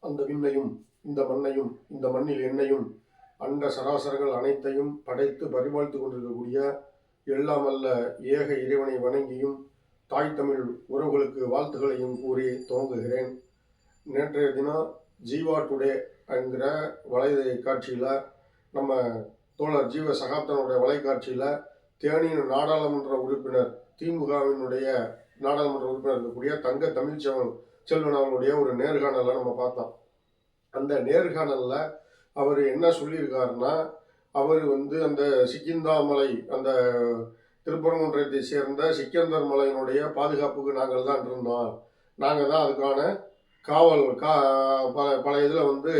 அந்த விண்ணையும் இந்த மண்ணையும் இந்த மண்ணில் என்னையும் அண்ட சராசரங்கள் அனைத்தையும் படைத்து பரிபாலித்துக் கொண்டிருக்கக்கூடிய எல்லாம் அல்ல ஏக இறைவனை வணங்கியும் தாய் தமிழ் உறவுகளுக்கு வாழ்த்துகளையும் கூறி துவங்குகிறேன். நேற்றைய தினம் ஜீவா டுடே என்கிற வலை காட்சியில் நம்ம தோழர் ஜீவ சகாப்தனுடைய வலைக்காட்சியில் தேனியின் நாடாளுமன்ற உறுப்பினர் திமுகவினுடைய நாடாளுமன்ற உறுப்பினர் இருக்கக்கூடிய தங்க தமிழ்ச்செவன் செல்வன் அவர்களுடைய ஒரு நேர்காணலை நம்ம பார்த்தோம் அந்த நேர்காணலில் அவர் என்ன சொல்லியிருக்காருன்னா அவர் வந்து அந்த சிக்கிந்தாமலை அந்த திருப்பரங்குன்றத்தை சேர்ந்த சிக்கந்தர் மலையினுடைய பாதுகாப்புக்கு நாங்கள் தான் இருந்தோம். நாங்கள் தான் அதுக்கான காவல் கா பல பல இதில் வந்து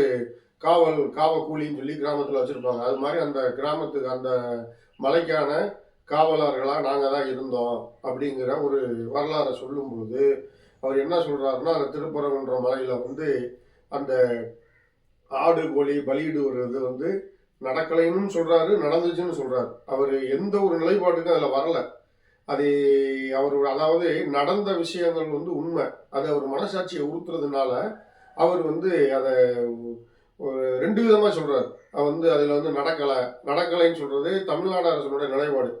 காவல் காவக்கூலின்னு சொல்லி கிராமத்தில் வச்சுருப்பாங்க. அது மாதிரி அந்த கிராமத்துக்கு அந்த மலைக்கான காவலர்களாக நாங்கள் தான் இருந்தோம் அப்படிங்கிற ஒரு வரலாறை சொல்லும்போது அவர் என்ன சொல்கிறாருன்னா அந்த திருப்பரங்குன்ற மலையில் வந்து அந்த ஆடு கோழி பலியிடுவது வந்து நடக்கலைன்னு சொல்கிறாரு நடந்துச்சுன்னு சொல்கிறாரு அவர் எந்த ஒரு நிலைப்பாட்டுக்கும் அதில் வரல. அது அவர் அதாவது நடந்த விஷயங்கள் வந்து உண்மை. அதை அவர் மனசாட்சியை உறுத்துறதுனால அவர் வந்து அதை ஒரு ரெண்டு விதமாக சொல்கிறார் அவர் வந்து அதில் வந்து நடக்கலை. நடக்கலைன்னு சொல்கிறது தமிழ்நாடு அரசனுடைய நிலைப்பாடு.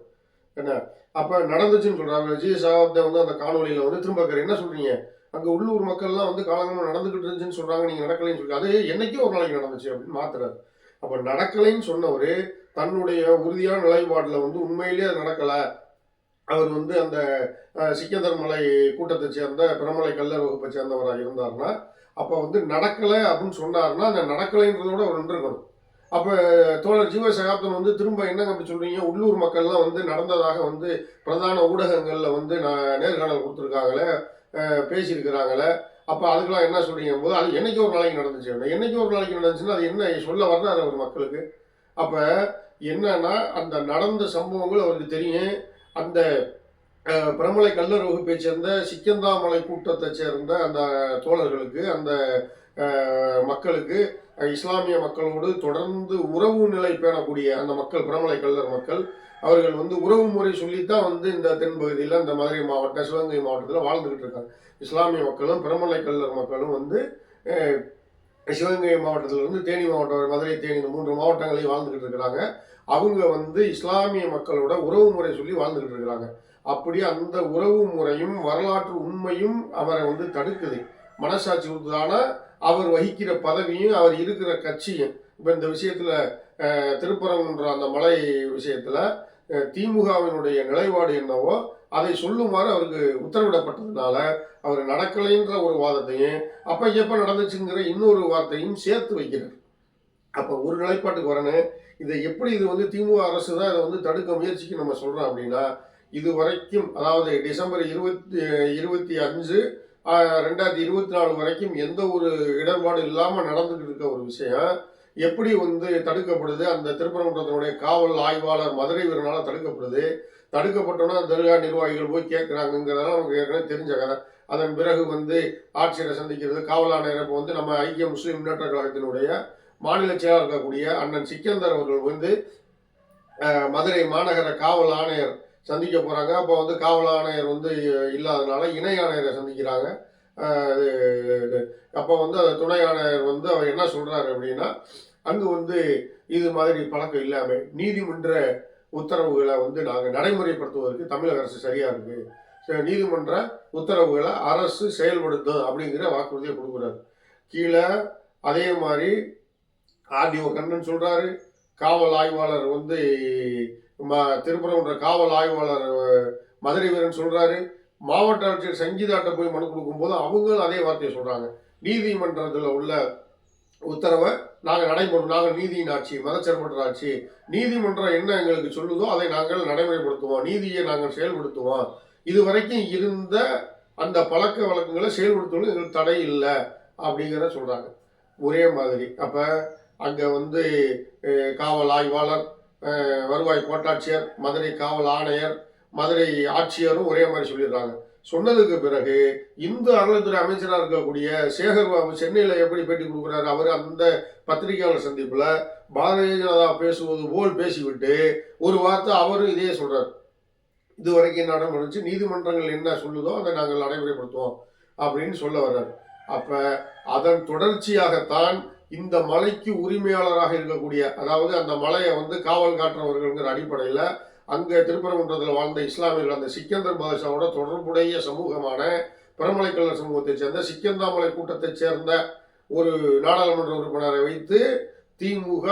என்ன? அப்போ நடந்துச்சுன்னு சொல்கிறாங்க விஜய் சகாப்தம் வந்து அந்த காணொலியில் வந்து திரும்ப என்ன சொல்கிறீங்க அங்கே உள்ளூர் மக்கள்லாம் வந்து காலங்கமாக நடந்துக்கிட்டு இருந்துச்சுன்னு சொல்கிறாங்க நீங்கள் நடக்கலைன்னு சொல்லி அது என்னைக்கோ ஒரு நாளைக்கு நடந்துச்சு அப்படின்னு மாத்துறாரு. அப்போ நடக்கலைன்னு சொன்னவர் தன்னுடைய உறுதியான நிலைப்பாட்டில் வந்து உண்மையிலேயே அது நடக்கலை. அவர் வந்து அந்த சிக்கந்தர்மலை கூட்டத்தை சேர்ந்த பிரமலை கல்லர் வகுப்பை சேர்ந்தவராக இருந்தார்னா அப்போ வந்து நடக்கலை அப்படின்னு சொன்னார்னா அந்த நடக்கலைன்றதோட அவர் நின்றுக்கணும். அப்போ தோழர் ஜீவ சகாப்தன் வந்து திரும்ப என்னங்க அப்படி சொல்கிறீங்க உள்ளூர் மக்கள்லாம் வந்து நடந்ததாக வந்து பிரதான ஊடகங்களில் வந்து நான் நேர்காணல் கொடுத்துருக்காங்களே பேசியிருக்கிறாங்களே அப்போ அதுக்கெல்லாம் என்ன சொல்கிறீங்க போது அது என்னைக்கு ஒரு நாளைக்கு நடந்துச்சு? என்னைக்கு ஒரு நாளைக்கு நடந்துச்சுன்னா அது என்ன சொல்ல வர்றாரு அவர் மக்களுக்கு? அப்போ என்னன்னா அந்த நடந்த சம்பவங்கள் அவருக்கு தெரியும். அந்த பிரமலை கல்லரோகுப்பை சேர்ந்த சிக்கந்தாமலை கூட்டத்தை சேர்ந்த அந்த தோழர்களுக்கு அந்த மக்களுக்கு இஸ்லாமிய மக்களோடு தொடர்ந்து உறவு நிலை பேணக்கூடிய அந்த மக்கள் பிரமலை கல்லர் மக்கள் அவர்கள் வந்து உறவு முறை சொல்லித்தான் வந்து இந்த தென்பகுதியில் இந்த மதுரை மாவட்டம் சிவகங்கை மாவட்டத்தில் வாழ்ந்துக்கிட்டு இருக்காங்க. இஸ்லாமிய மக்களும் பிரமலை கல்லர் மக்களும் வந்து சிவகங்கை மாவட்டத்தில் இருந்து தேனி மாவட்டம் மதுரை தேனி இந்த மூன்று மாவட்டங்களையும் வாழ்ந்துக்கிட்டு இருக்கிறாங்க. அவங்க வந்து இஸ்லாமிய மக்களோட உறவு முறை சொல்லி வாழ்ந்துகிட்டு இருக்கிறாங்க. அப்படி அந்த உறவு முறையும் வரலாற்று உண்மையும் அவரை வந்து தடுக்குது. மனசாட்சி கொடுத்ததானா அவர் வகிக்கிற பதவியும் அவர் இருக்கிற கட்சியும். இப்போ இந்த விஷயத்தில் திருப்பரங்குன்ற அந்த மலை விஷயத்தில் திமுகவினுடைய நிலைப்பாடு என்னவோ அதை சொல்லுமாறு அவருக்கு உத்தரவிடப்பட்டதுனால அவர் நடக்கலைன்ற ஒரு வாதத்தையும் அப்போ எப்போ நடந்துச்சுங்கிற இன்னொரு வார்த்தையும் சேர்த்து வைக்கிறார். அப்போ ஒரு நிலைப்பாட்டுக்கு வரணும். இதை எப்படி இது வந்து திமுக அரசு தான் இதை வந்து தடுக்க முயற்சிக்கு நம்ம சொல்கிறோம் அப்படின்னா இது வரைக்கும் அதாவது டிசம்பர் இருபத்தி இருபத்தி அஞ்சு ரெண்டாயிரத்தி இருபத்தி நாலு வரைக்கும் எந்த ஒரு இடர்பாடு இல்லாமல் நடந்துகிட்டு இருக்க ஒரு விஷயம். எப்படி வந்து தடுக்கப்படுது? அந்த திருப்பரங்குன்றத்தினுடைய காவல் ஆய்வாளர் மதுரை வீரனால் தடுக்கப்படுது. தடுக்கப்பட்டோன்னா தர்கா நிர்வாகிகள் போய் கேட்குறாங்கிறதெல்லாம் நமக்கு ஏற்கனவே தெரிஞ்ச கதை. அதன் பிறகு வந்து ஆட்சியரை சந்திக்கிறது காவல் ஆணையரை வந்து நம்ம ஐக்கிய முஸ்லீம் முன்னேற்ற கழகத்தினுடைய மாநில செயலாளர் இருக்கக்கூடிய அண்ணன் சிக்கந்தர் அவர்கள் வந்து மதுரை மாநகர காவல் ஆணையர் சந்திக்க போகிறாங்க அப்போ வந்து காவல் ஆணையர் வந்து இல்லாதனால இணை ஆணையரை சந்திக்கிறாங்க. அப்போ வந்து அந்த துணை ஆணையர் வந்து அவர் என்ன சொல்கிறாரு அப்படின்னா அங்கு வந்து இது மாதிரி பழக்கம் இல்லாமல் நீதிமன்ற உத்தரவுகளை வந்து நாங்கள் நடைமுறைப்படுத்துவதற்கு தமிழக அரசு சரியாக இருக்குது நீதிமன்ற உத்தரவுகளை அரசு செயல்படுத்தும் அப்படிங்கிற வாக்குறுதியை கொடுக்குறாரு. கீழே அதே மாதிரி ஆர்டிஓ கண்ணன் சொல்கிறாரு காவல் ஆய்வாளர் வந்து ம திருப்பரங்குன்ற காவல் ஆய்வாளர் மதுரை வீரன் சொல்கிறாரு மாவட்ட ஆட்சியர் சங்கீதாட்ட போய் மனு கொடுக்கும்போது அவங்களும் அதே வார்த்தையை சொல்கிறாங்க நீதிமன்றத்தில் உள்ள உத்தரவை நாங்கள் நடைமுறை நாங்கள் நீதியின் ஆட்சி மதச்சார்பற்ற ஆட்சி. நீதிமன்றம் என்ன எங்களுக்கு சொல்லுதோ அதை நாங்கள் நடைமுறைப்படுத்துவோம். நீதியை நாங்கள் செயல்படுத்துவோம். இது வரைக்கும் இருந்த அந்த பழக்க வழக்கங்களை செயல்படுத்துவது எங்களுக்கு தடை இல்லை அப்படிங்கிறத சொல்கிறாங்க ஒரே மாதிரி. அப்போ அங்கே வந்து காவல் ஆய்வாளர் வருவாய் கோட்டாட்சியர் மதுரை காவல் ஆணையர் மதுரை ஆட்சியரும் ஒரே மாதிரி சொல்லிடுறாங்க. சொன்னதுக்கு பிறகு இந்து அறநிலைத்துறை அமைச்சராக இருக்கக்கூடிய சேகர் பாபு சென்னையில் எப்படி பேட்டி கொடுக்குறாரு? அவர் அந்த பத்திரிகையாளர் சந்திப்பில் பாரதிய ஜனதா பேசுவது போல் பேசிவிட்டு ஒரு வார்த்தை அவரும் இதே சொல்கிறார் இது வரைக்கும் என்ன நடந்துச்சு? நீதிமன்றங்கள் என்ன சொல்லுதோ அதை நாங்கள் நடைமுறைப்படுத்துவோம் அப்படின்னு சொல்ல வர்றார். அப்போ அதன் தொடர்ச்சியாகத்தான் இந்த மலைக்கு உரிமையாளராக இருக்கக்கூடிய அதாவது அந்த மலையை வந்து காவல் காட்டுறவர்கள்ங்கிற அடிப்படையில் அங்கே திருப்பரங்குன்றத்தில் வாழ்ந்த இஸ்லாமியர்கள் அந்த சிக்கந்தர் பாதுஷாவோட தொடர்புடைய சமூகமான பெருமலைக்கல்லர் சமூகத்தைச் சேர்ந்த சிக்கந்தாமலை கூட்டத்தைச் சேர்ந்த ஒரு நாடாளுமன்ற உறுப்பினரை வைத்து திமுக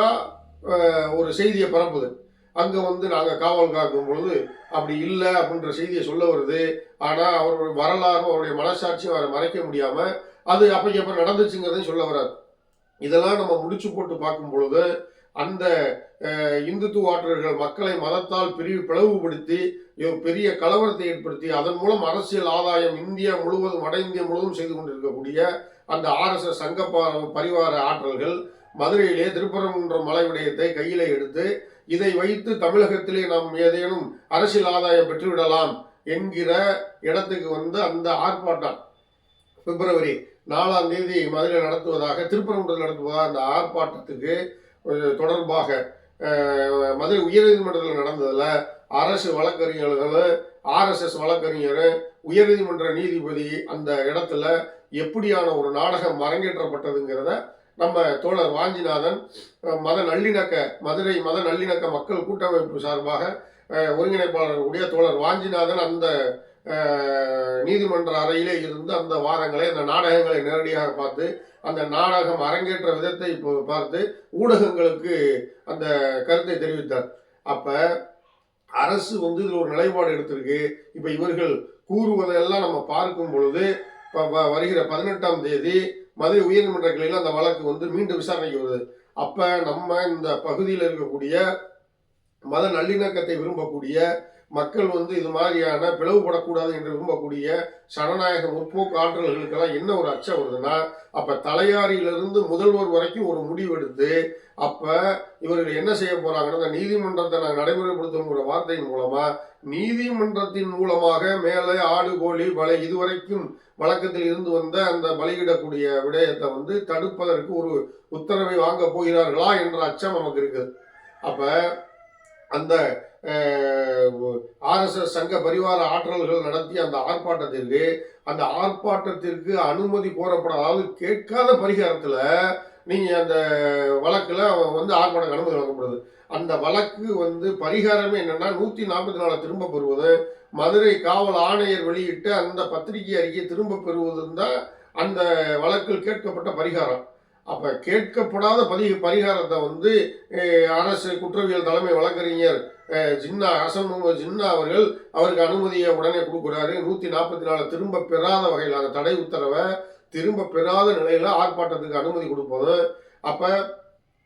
ஒரு செய்தியை பரப்புது. அங்கே வந்து நாங்கள் காவல் காக்கும் பொழுது அப்படி இல்லை அப்படின்ற செய்தியை சொல்ல வருது. ஆனால் அவருடைய வரலாறும் அவருடைய மனசாட்சியும் அவரை மறைக்க முடியாமல் அது அப்போ எப்போ நடந்துச்சுங்கிறதையும் சொல்ல வராது இதெல்லாம் நம்ம முடிச்சு போட்டு பார்க்கும் பொழுது அந்த இந்துத்துவாற்றர்கள் மக்களை மதத்தால் பிரிவு பிளவுபடுத்தி பெரிய கலவரத்தை ஏற்படுத்தி அதன் மூலம் அரசியல் ஆதாயம் இந்தியா முழுவதும் வட இந்தியா முழுவதும் செய்து கொண்டிருக்கக்கூடிய அந்த ஆர்எஸ்எஸ் சங்க பரிவார ஆற்றல்கள் மதுரையிலே திருப்பரங்குன்றம் மலை விடயத்தை கையிலே எடுத்து இதை வைத்து தமிழகத்திலே நாம் ஏதேனும் அரசியல் ஆதாயம் பெற்றுவிடலாம் என்கிற இடத்துக்கு வந்து அந்த ஆர்ப்பாட்டம். பிப்ரவரி நாலாம் தேதி மதுரை நடத்துவதாக திருப்பரங்குன்றத்தில் நடத்துவதாக அந்த ஆர்ப்பாட்டத்துக்கு தொடர்பாக மதுரை உயர்நீதிமன்றத்தில் நடந்ததில் அரசு வழக்கறிஞர்கள் ஆர்எஸ்எஸ் வழக்கறிஞர் உயர்நீதிமன்ற நீதிபதி அந்த இடத்துல எப்படியான ஒரு நாடகம் அரங்கேற்றப்பட்டதுங்கிறத நம்ம தோழர் வாஞ்சிநாதன் மத நல்லிணக்க மதுரை மத நல்லிணக்க மக்கள் கூட்டமைப்பு சார்பாக அஹ், ஒருங்கிணைப்பாளர் தோழர் வாஞ்சிநாதன் அந்த நீதிமன்ற அறையிலே இருந்து அந்த வாதங்களை அந்த நாடகங்களை நேரடியாக பார்த்து அந்த நாடகம் அரங்கேற்ற விதத்தை இப்போ பார்த்து ஊடகங்களுக்கு அந்த கருத்தை தெரிவித்தார். அப்ப அரசு வந்து இதில் ஒரு நிலைப்பாடு எடுத்திருக்கு. இப்போ இவர்கள் கூறுவதெல்லாம் நம்ம பார்க்கும் பொழுது இப்போ வருகிற பதினெட்டாம் தேதி மதுரை உயர்நீதிமன்ற கிளையில் அந்த வழக்கு வந்து மீண்டும் விசாரணைக்கு வருது. அப்போ நம்ம இந்த பகுதியில் இருக்கக்கூடிய மத நல்லிணக்கத்தை விரும்பக்கூடிய மக்கள் வந்து இது மாதிரியான பிளவுபடக்கூடாது என்று விரும்பக்கூடிய சனநாயக முற்போக்கு ஆற்றல்களுக்கெல்லாம் என்ன ஒரு அச்சம் வருதுன்னா அப்ப தலையாரியிலிருந்து முதல்வர் வரைக்கும் ஒரு முடிவெடுத்து அப்ப இவர்கள் என்ன செய்ய போறாங்கன்னா நீதிமன்றத்தை நாங்கள் நடைமுறைப்படுத்துங்கிற வார்த்தையின் மூலமா நீதிமன்றத்தின் மூலமாக மேலே ஆடு கோழி பலை இதுவரைக்கும் வழக்கத்தில் இருந்து வந்த அந்த பலியிடக்கூடிய விடயத்தை வந்து தடுப்பதற்கு ஒரு உத்தரவை வாங்க போகிறார்களா என்ற அச்சம் நமக்கு இருக்குது. அப்ப அந்த ஆர்எஸ்எஸ் சங்க பரிவார ஆற்றல்கள் நடத்திய அந்த ஆர்ப்பாட்டத்திற்கு அந்த ஆர்ப்பாட்டத்திற்கு அனுமதி கோரப்படாத அதாவது கேட்காத பரிகாரத்தில் நீங்கள் அந்த வழக்கில் அவன் வந்து ஆர்ப்பாட்டம் அனுமதி வழங்கப்படுது அந்த வழக்கு வந்து பரிகாரமே என்னென்னா நூற்றி நாற்பத்தி நாலு திரும்ப பெறுவது மதுரை காவல் ஆணையர் வெளியிட்ட அந்த பத்திரிகை அறிக்கையை திரும்ப பெறுவதும் தான் அந்த வழக்கில் கேட்கப்பட்ட பரிகாரம். அப்போ கேட்கப்படாத பரி பரிகாரத்தை வந்து அரசு குற்றவியல் தலைமை வழக்கறிஞர் ஜின்னா ஹசன் முகமது ஜின்னா அவர்கள் அவருக்கு அனுமதியை உடனே கொடுக்குறாரு. நூற்றி நாற்பத்தி நாலு திரும்ப பெறாத வகையில் அந்த தடை உத்தரவை திரும்ப பெறாத நிலையில் ஆர்ப்பாட்டத்துக்கு அனுமதி கொடுப்பது. அப்போ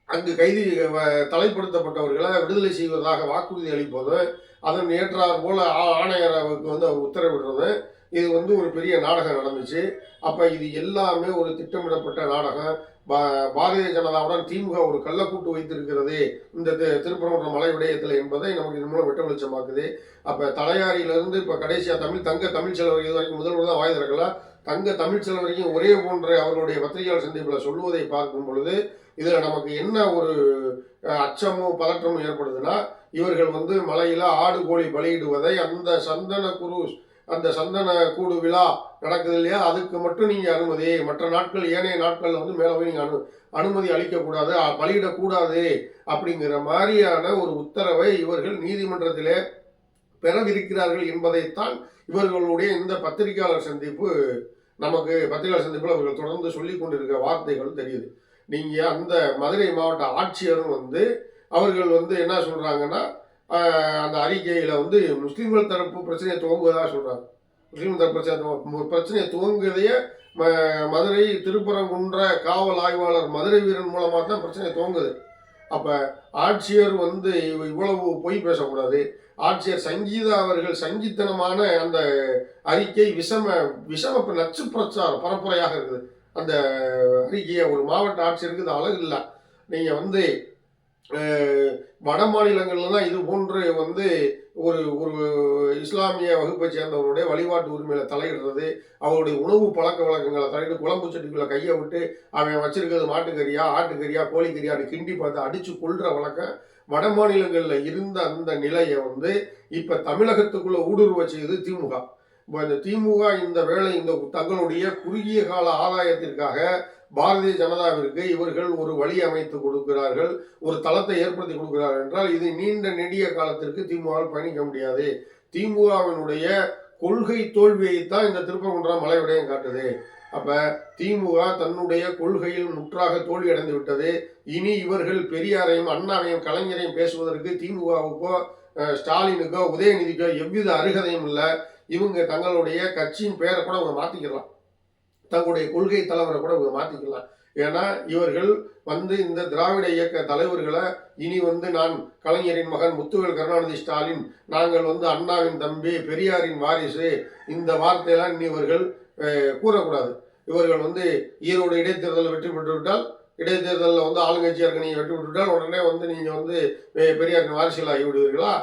அங்கு கைதி வ- தலைப்படுத்தப்பட்டவர்களை விடுதலை செய்வதாக வாக்குறுதி அளிப்பது. அதன் ஏற்றார் போல ஆ- அவருக்கு வந்து அவர் உத்தரவிடுறது. இது வந்து ஒரு பெரிய நாடகம் நடந்துச்சு. அப்போ இது எல்லாமே ஒரு திட்டமிடப்பட்ட நாடகம். பா- பாரதிய ஜனதாவுடன் திமுக ஒரு கள்ளக்கூட்டு வைத்திருக்கிறது. இந்த திருப்பரங்குன்ற மலை விடயத்தில் என்பதை நமக்கு இது மூலம் வெட்ட வெளிச்சமாக்குது. அப்போ தலையாரியிலிருந்து இப்போ கடைசியாக தமிழ் தங்க தமிழ் செல்வர் இது வரைக்கும் முதல்வர் தான் வாய் திறக்கலாம் தங்க தமிழ் செல்வர் வரைக்கும் ஒரே போன்ற அவர்களுடைய பத்திரிகையாளர் சந்திப்பில் சொல்லுவதை பார்க்கும் பொழுது இதில் நமக்கு என்ன ஒரு அச்சமும் பதற்றமும் ஏற்படுதுன்னா இவர்கள் வந்து மலையில் ஆடு கோழி பலியிடுவதை அந்த சந்தன குரு அந்த சந்தன கூடு விழா நடக்குது இல்லையா? அதுக்கு மட்டும் நீங்கள் அனுமதி. மற்ற நாட்கள் ஏனைய நாட்களில் வந்து மேலே போய் நீங்கள் அனு அனுமதி அளிக்கக்கூடாது. பலியிடக்கூடாது அப்படிங்கிற மாதிரியான ஒரு உத்தரவை இவர்கள் நீதிமன்றத்திலே பெறவிருக்கிறார்கள் என்பதைத்தான் இவர்களுடைய இந்த பத்திரிகையாளர் சந்திப்பு நமக்கு பத்திரிகையாளர் சந்திப்பில் அவர்கள் தொடர்ந்து சொல்லி கொண்டிருக்கிற வார்த்தைகள் தெரியுது. நீங்கள் அந்த மதுரை மாவட்ட ஆட்சியரும் வந்து அவர்கள் வந்து என்ன சொல்கிறாங்கன்னா அந்த அறிக்கையில் வந்து முஸ்லீம்கள் தரப்பு பிரச்சனையை துவங்குவதாக சொல்றாங்க. முஸ்லீம் தரப்பு பிரச்சனை பிரச்சனையை துவங்குவதையே ம- மதுரை திருப்பரங்குன்ற காவல் ஆய்வாளர் மதுரை வீரன் மூலமாக தான் பிரச்சனை துவங்குது. அப்போ ஆட்சியர் வந்து இவ்வளவு பொய் பேசக்கூடாது. ஆட்சியர் சங்கீதா அவர்கள் சங்கித்தனமான அந்த அறிக்கை விஷம விஷம நச்சு பிரச்சாரம் பரப்புரையாக இருக்குது. அந்த அறிக்கையை ஒரு மாவட்ட ஆட்சியருக்கு இது அழகு இல்லை. நீங்கள் வந்து வட மாநிலங்கள்ல தான் இது போன்று வந்து ஒரு ஒரு இஸ்லாமிய வகுப்பை சேர்ந்தவருடைய வழிபாட்டு உரிமையில தலையிடுறது அவருடைய உணவு பழக்க வழக்கங்களை தலையிட்டு குழம்பு சட்டிக்குள்ள கையை விட்டு அவன் வச்சிருக்கிறது மாட்டுக்கறியா ஆட்டுக்கறியா கோழிக்கறியான்னு கிண்டி பார்த்து அடிச்சு கொள்ற வழக்கம் வட மாநிலங்களில் இருந்த அந்த நிலையை வந்து இப்ப தமிழகத்துக்குள்ள ஊடுருவ செய்து திமுக. இப்போ இந்த திமுக இந்த வேலை இந்த தங்களுடைய குறுகிய கால ஆதாயத்திற்காக பாரதிய ஜனதாவிற்கு இவர்கள் ஒரு வழி அமைத்து கொடுக்கிறார்கள் ஒரு தளத்தை ஏற்படுத்தி கொடுக்கிறார்கள் என்றால் இது நீண்ட நெடிய காலத்திற்கு திமுகவால் பயணிக்க முடியாது. திமுகவினுடைய கொள்கை தோல்வியைத்தான் இந்த திருப்பகுன்றம் மலை காட்டுது. அப்ப திமுக தன்னுடைய கொள்கையில் முற்றாக தோல்வி அடைந்து விட்டது. இனி இவர்கள் பெரியாரையும் அண்ணாவையும் கலைஞரையும் பேசுவதற்கு திமுகவுக்கோ ஸ்டாலினுக்கோ உதயநிதிக்கோ எவ்வித அருகதையும் இல்லை. இவங்க தங்களுடைய கட்சியின் பெயரை கூட அவங்க மாத்திக்கலாம் தங்களுடைய கொள்கை தலைவரை கூட மாற்றிக்கலாம் ஏன்னா இவர்கள் வந்து இந்த திராவிட இயக்க தலைவர்களை இனி வந்து நான் கலைஞரின் மகன் முத்துவேல் கருணாநிதி ஸ்டாலின் நாங்கள் வந்து அண்ணாவின் தம்பி பெரியாரின் வாரிசு இந்த வார்த்தையெல்லாம் இனி இவர்கள் கூறக்கூடாது. இவர்கள் வந்து ஈரோடு இடைத்தேர்தலில் வெற்றி பெற்று விட்டால் இடைத்தேர்தலில் வந்து ஆளுங்கட்சியாக இருக்க நீங்கள் வெற்றி விட்டுவிட்டால் உடனே வந்து நீங்கள் வந்து பெரியாரின் வாரிசுகள் ஆகிவிடுவீர்களா?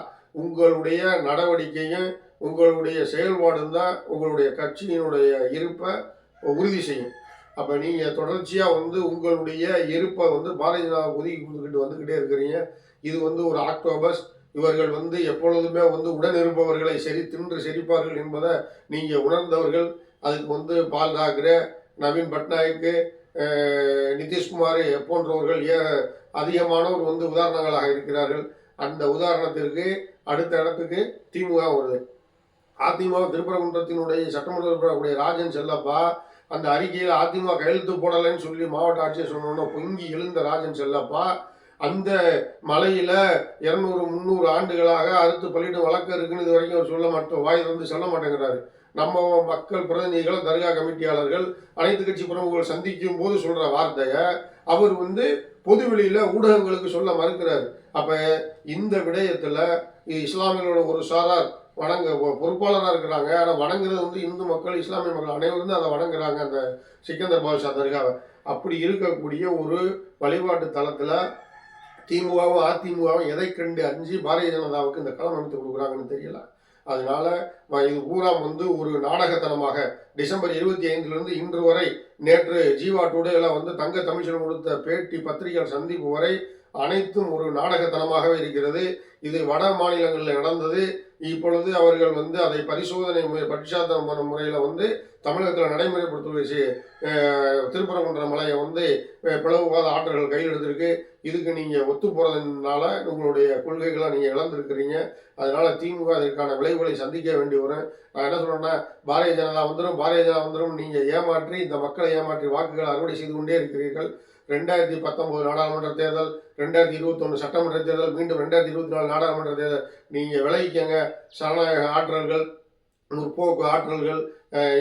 உங்களுடைய நடவடிக்கையும் உங்களுடைய செயல்பாடும் தான் உங்களுடைய கட்சியினுடைய இருப்பை உறுதி செய்யும். அப்போ நீங்கள் தொடர்ச்சியாக வந்து உங்களுடைய இருப்பை வந்து பாரதிய ஜனதா ஒதுக்கி கொடுத்துக்கிட்டு வந்துக்கிட்டே இருக்கிறீங்க. இது வந்து ஒரு ஆக்டோபஸ். இவர்கள் வந்து எப்பொழுதுமே வந்து உடன் இருப்பவர்களை சரி தின்று செரிப்பார்கள் என்பதை நீங்கள் உணர்ந்தவர்கள். அதுக்கு வந்து பால் தாக்கரே நவீன் பட்நாயக்கு நிதிஷ்குமார் போன்றவர்கள் ஏ அதிகமானவர் வந்து உதாரணங்களாக இருக்கிறார்கள். அந்த உதாரணத்திற்கு அடுத்த இடத்துக்கு திமுக வருது. அதிமுக திருப்பரங்குன்றத்தினுடைய சட்டமன்ற உறுப்பினருடைய ராஜன் செல்லப்பா அந்த அறிக்கையில் அதிமுக கையெழுத்து போடலைன்னு சொல்லி மாவட்ட ஆட்சியர் சொன்னோன்னா பொங்கி எழுந்த ராஜன் செல்லப்பா அந்த மலையில இருநூறு முந்நூறு ஆண்டுகளாக அறுத்து பள்ளிட்டு வழக்கு இருக்குன்னு இது வரைக்கும் அவர் சொல்ல மாட்டோம் வாய் வந்து சொல்ல மாட்டேங்கிறாரு. நம்ம மக்கள் பிரதிநிதிகள் தர்கா கமிட்டியாளர்கள் அனைத்து கட்சி பிரமுகர்கள் சந்திக்கும் போது சொல்ற வார்த்தையை அவர் வந்து பொதுவெளியில ஊடகங்களுக்கு சொல்ல மறுக்கிறார். அப்ப இந்த விடயத்துல இஸ்லாமியர்களோட ஒரு சாரார் வணங்க பொறுப்பாளராக இருக்கிறாங்க. ஆனால் வணங்குறது வந்து இந்து மக்கள் இஸ்லாமிய மக்கள் அனைவரும் அதை வணங்குறாங்க அந்த சிக்கந்தர் பாதுஷா தர்காவை அப்படி இருக்கக்கூடிய ஒரு வழிபாட்டு தளத்தில் திமுகவும் அதிமுகவும் எதை கண்டு அஞ்சு பாரதிய ஜனதாவுக்கு இந்த களம் அமைத்து கொடுக்குறாங்கன்னு தெரியல. அதனால இது பூரா வந்து ஒரு நாடகத்தனமாக. டிசம்பர் இருபத்தி ஐந்துலேருந்து இன்று வரை நேற்று ஜீவா டுடேல வந்து தங்க தமிழ்ச்சன் கொடுத்த பேட்டி பத்திரிகையாளர் சந்திப்பு வரை அனைத்தும் ஒரு நாடகத்தனமாகவே இருக்கிறது. இது வட மாநிலங்களில் நடந்தது. இப்பொழுது அவர்கள் வந்து அதை பரிசோதனை முறை பரிசாத்தன முறையில் வந்து தமிழகத்தில் நடைமுறைப்படுத்துவதை திருப்பரங்குன்ற மலையை வந்து அஹ், பிளவுவாத ஆற்றல்கள் கையில் எடுத்திருக்கு இதுக்கு நீங்கள் ஒத்து போகிறதுனால உங்களுடைய கொள்கைகளை நீங்கள் இழந்திருக்கிறீங்க. அதனால திமுக அதற்கான விளைவுகளை சந்திக்க வேண்டி வரும். நான் என்ன சொல்கிறேன்னா பாரதிய ஜனதா வந்துடும் பாரதிய ஜனதா வந்துடும் நீங்கள் ஏமாற்றி இந்த மக்களை ஏமாற்றி வாக்குகளை அறுவடை செய்து கொண்டே இருக்கிறீர்கள். ரெண்டாயிரத்தி பத்தொம்போது நாடாளுமன்ற தேர்தல் ரெண்டாயிரத்தி இருபத்தொன்று சட்டமன்ற தேர்தல் மீண்டும் ரெண்டாயிரத்தி இருபத்தி நாலு நாடாளுமன்ற தேர்தல். நீங்கள் விளைவிக்கங்க சனநாயக ஆற்றல்கள் முற்போக்கு ஆற்றல்கள்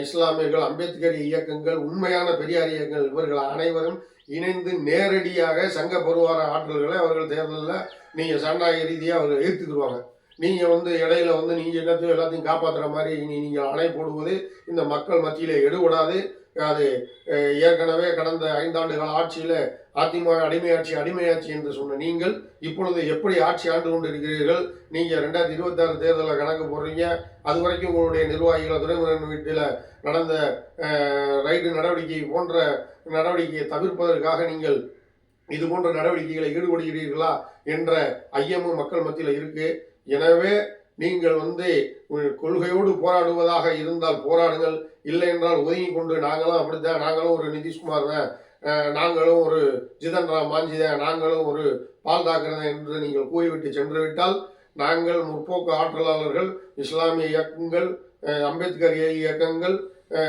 இஸ்லாமியர்கள் அம்பேத்கர் இயக்கங்கள் உண்மையான பெரியார் இயக்கங்கள் இவர்கள் அனைவரும் இணைந்து நேரடியாக சங்க பருவார ஆற்றல்களை அவர்கள் தேர்தலில் நீங்கள் சனநாயக ரீதியாக அவர்கள் ஏற்றுக்குருவாங்க நீங்கள் வந்து இடையில வந்து நீங்கள் எல்லாத்தையும் எல்லாத்தையும் காப்பாற்றுற மாதிரி இனி நீங்கள் அணை போடுவது இந்த மக்கள் மத்தியில் எடுபடாது. அது ஏற்கனவே கடந்த ஐந்தாண்டுகள் ஆட்சியில் அதிமுக அடிமையாட்சி அடிமையாட்சி என்று சொன்ன நீங்கள் இப்பொழுது எப்படி ஆட்சி ஆண்டு கொண்டு இருக்கிறீர்கள் நீங்கள் ரெண்டாயிரத்தி இருபத்தாறு தேர்தலில் கணக்கு போடுறீங்க. அது வரைக்கும் உங்களுடைய நிர்வாகிகள் துறைமுருகன் வீட்டில் நடந்த ரைடு நடவடிக்கை போன்ற நடவடிக்கையை தவிர்ப்பதற்காக நீங்கள் இது போன்ற நடவடிக்கைகளை ஈடுபடுகிறீர்களா என்ற ஐயமும் மக்கள் மத்தியில் இருக்கு. எனவே நீங்கள் வந்து கொள்கையோடு போராடுவதாக இருந்தால் போராடுங்கள். இல்லை என்றால் ஒதுங்கி கொண்டு நாங்களும் அப்படித்தான் நாங்களும் ஒரு நிதிஷ்குமார் தான். நாங்களும் ஒரு ஜிதன் ராம் மாஞ்சித நாங்களும் ஒரு பால் தாக்கர் என்று நீங்கள் கூறிவிட்டு சென்று விட்டால் நாங்கள் முற்போக்கு ஆற்றலாளர்கள் இஸ்லாமிய இயக்கங்கள் அம்பேத்கர் இயக்கங்கள்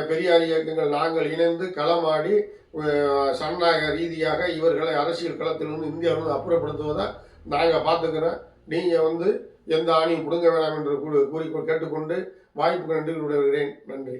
பெரியார் இயக்கங்கள் நாங்கள் இணைந்து களமாடி அஹ், சனநாயக ரீதியாக இவர்களை அரசியல் களத்திலிருந்து இந்தியாவிலிருந்து அப்புறப்படுத்துவதை நாங்கள் பார்த்துக்கிறோம். நீங்கள் வந்து எந்த ஆணையும் பிடுங்க வேணாம் என்று கூறி கூறி கேட்டுக்கொண்டு வாய்ப்புக்கு நன்றி விடுகிறேன் நன்றி.